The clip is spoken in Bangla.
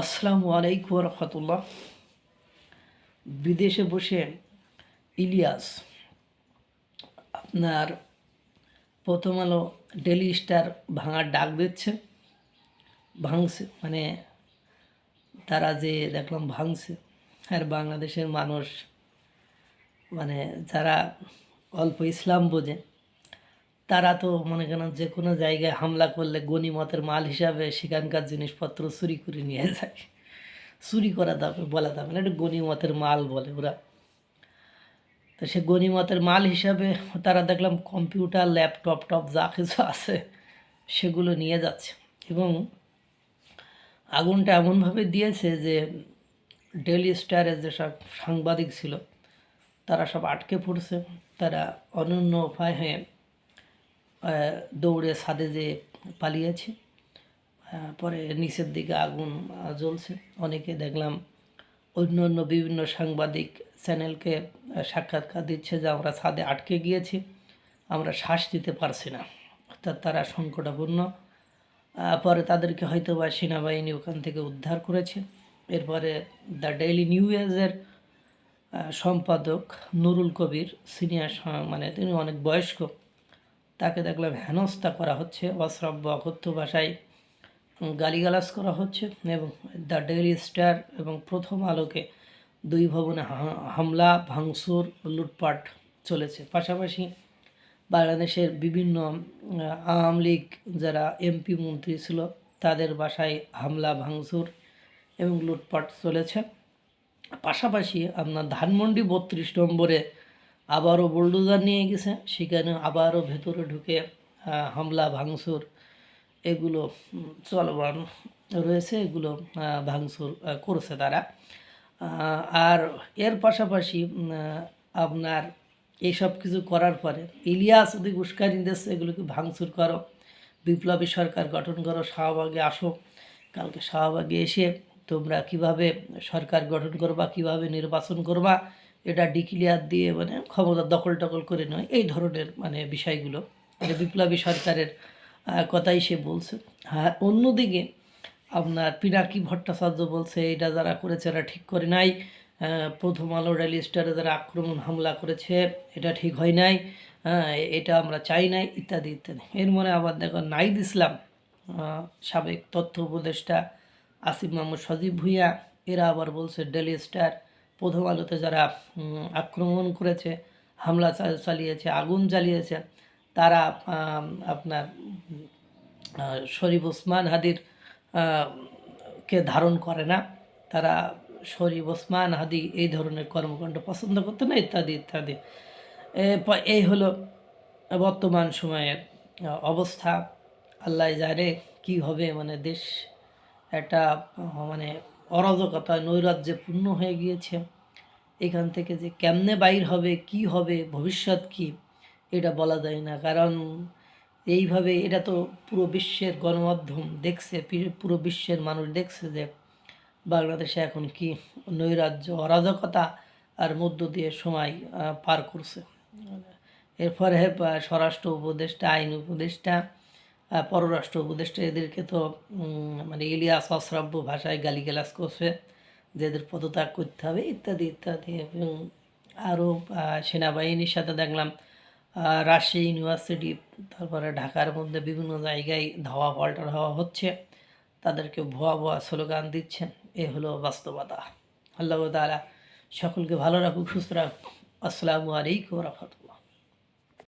আসসালামু আলাইকুম রহমতুল্লাহ। বিদেশে বসে ইলিয়াস, আপনার প্রথম আলো ডেলি স্টার ভাঙার ডাক দিচ্ছে, ভাঙছে মানে তারা যে দেখলাম ভাঙছে, আর বাংলাদেশের মানুষ মানে যারা অল্প ইসলাম বোঝে তারা তো মনে করেন যে কোনো জায়গায় হামলা করলে গণিমতের মাল হিসাবে সেখানকার জিনিসপত্র চুরি করে নিয়ে যায়। চুরি করা যাবে বলা যাবে না এটা গণিমতের মাল বলে ওরা। তো সে গণিমতের মাল হিসাবে তারা দেখলাম কম্পিউটার, ল্যাপটপ, টপ যা কিছু আছে সেগুলো নিয়ে যাচ্ছে। এবং আগুনটা এমনভাবে দিয়েছে যে ডেলি স্টারের যেসব সাংবাদিক ছিল, তারা সব আটকে পড়ছে। তারা অনন্য উপায় হয়ে দৌড়ে ছাদে যে পালিয়েছে পরে নিচের দিকে আগুন জ্বলছে। অনেকে দেখলাম অন্য অন্য বিভিন্ন সাংবাদিক চ্যানেলকে সাক্ষাৎকার দিচ্ছে যে আমরা ছাদে আটকে গিয়েছি আমরা শ্বাস দিতে পারছি না। অর্থাৎ তারা সংকটাপূর্ণ পরে তাদেরকে হয়তো বা সেনাবাহিনী ওখান থেকে উদ্ধার করেছে। এরপরে দ্য ডেইলি নিউজের আহ, সম্পাদক নুরুল কবির সিনিয়র মানে তিনি অনেক বয়স্ক তাকে দেখলাম হেনস্থা করা হচ্ছে, অশ্রাব্য, অকথ্য ভাষায় গালিগালাজ করা হচ্ছে এবং দ্য ডেইলি স্টার এবং প্রথম আলোকে দুই ভবনে হামলা, ভাঙচুর, লুটপাট চলেছে। পাশাপাশি বাংলাদেশের বিভিন্ন আওয়ামী লীগ যারা এমপি মন্ত্রী ছিল, তাদের বাসায় হামলা, ভাঙচুর এবং লুটপাট চলেছে। পাশাপাশি আপনার ধানমন্ডি বত্রিশ নম্বরে আবারও বুলডোজার নিয়ে গেছে। সেখানে আবারও ভেতরে ঢুকে হামলা, ভাঙচুর এগুলো চলমান রয়েছে। এগুলো ভাঙচুর করছে তারা। আর এর পাশাপাশি আপনার এইসব কিছু করার পরে ইলিয়াস যদি উস্কানি দিচ্ছে এগুলোকে ভাঙচুর করো, বিপ্লবী সরকার গঠন করো, শাহবাগে আসো, কালকে শাহবাগে এসে তোমরা কীভাবে সরকার গঠন করবা, কীভাবে নির্বাচন করবা এটা ডিক্লিয়ার দিয়ে মানে ক্ষমতা দখল টকল করে নয়। এই ধরনের মানে বিষয়গুলো মানে বিপ্লবী সরকারের কথাই সে বলছে। হ্যাঁ অন্যদিকে আপনার পিনাকি ভট্টাচার্য বলছে, এটা যারা করেছে এরা ঠিক করে নাই। প্রথম আলো রেলি স্টারে যারা আক্রমণ হামলা করেছে, এটা ঠিক হয় নাই। হ্যাঁ এটা আমরা চাই নাই, ইত্যাদি ইত্যাদি। এর মনে আবার দেখো নাইদ ইসলাম সাবেক তথ্য উপদেষ্টা আসিফ মাহমুদ সজীব ভুইয়া, এরা আবার বলছে ডেলি স্টার প্রথম আলোতে যারা আক্রমণ করেছে, হামলা চালিয়েছে, আগুন জ্বালিয়েছে, তারা আপনার শরীফ ওসমান হাদির কে ধারণ করে না, তারা শরীফ ওসমান হাদি এই ধরনের কর্মকাণ্ড পছন্দ করতো না, ইত্যাদি ইত্যাদি। এই হলো বর্তমান সময়ের অবস্থা। আল্লাহ জানে কি হবে মানে দেশ একটা মানে অরাজকতা নৈরাজ্যে পূর্ণ হয়ে গিয়েছে। এখান থেকে যে কেমনে বাইর হবে, কি হবে, ভবিষ্যৎ কি, এটা বলা যায় না। কারণ এইভাবে এটা তো পুরো বিশ্বের গণমাধ্যম দেখছে পুরো বিশ্বের মানুষ দেখছে যে বাংলাদেশে এখন কি নৈরাজ্য, অরাজকতা আর মধ্য দিয়ে সময় পার করছে। এরপরে স্বরাষ্ট্র উপদেষ্টা, আইন উপদেষ্টা পররাষ্ট্র উপদেষ্টা এদেরকে তো মানে ইলিয়াস অশ্রাব্য ভাষায় গালিগালাজ করছে যে এদের পদত্যাগ করতে হবে, ইত্যাদি ইত্যাদি। এবং আরও সেনাবাহিনীর সাথে দেখলাম রাজশাহী ইউনিভার্সিটি, তারপরে ঢাকার মধ্যে বিভিন্ন জায়গায় ধাওয়া পাল্টা হওয়া হচ্ছে। তাদেরকে ভুয়া ভুয়া স্লোগান দিচ্ছেন। এ হলো বাস্তবতা। আল্লাহ তাআলা সকলকে ভালো রাখুক, সুস্থ রাখুক। আসসালামু আলাইকুম রহমতুল্লাহ।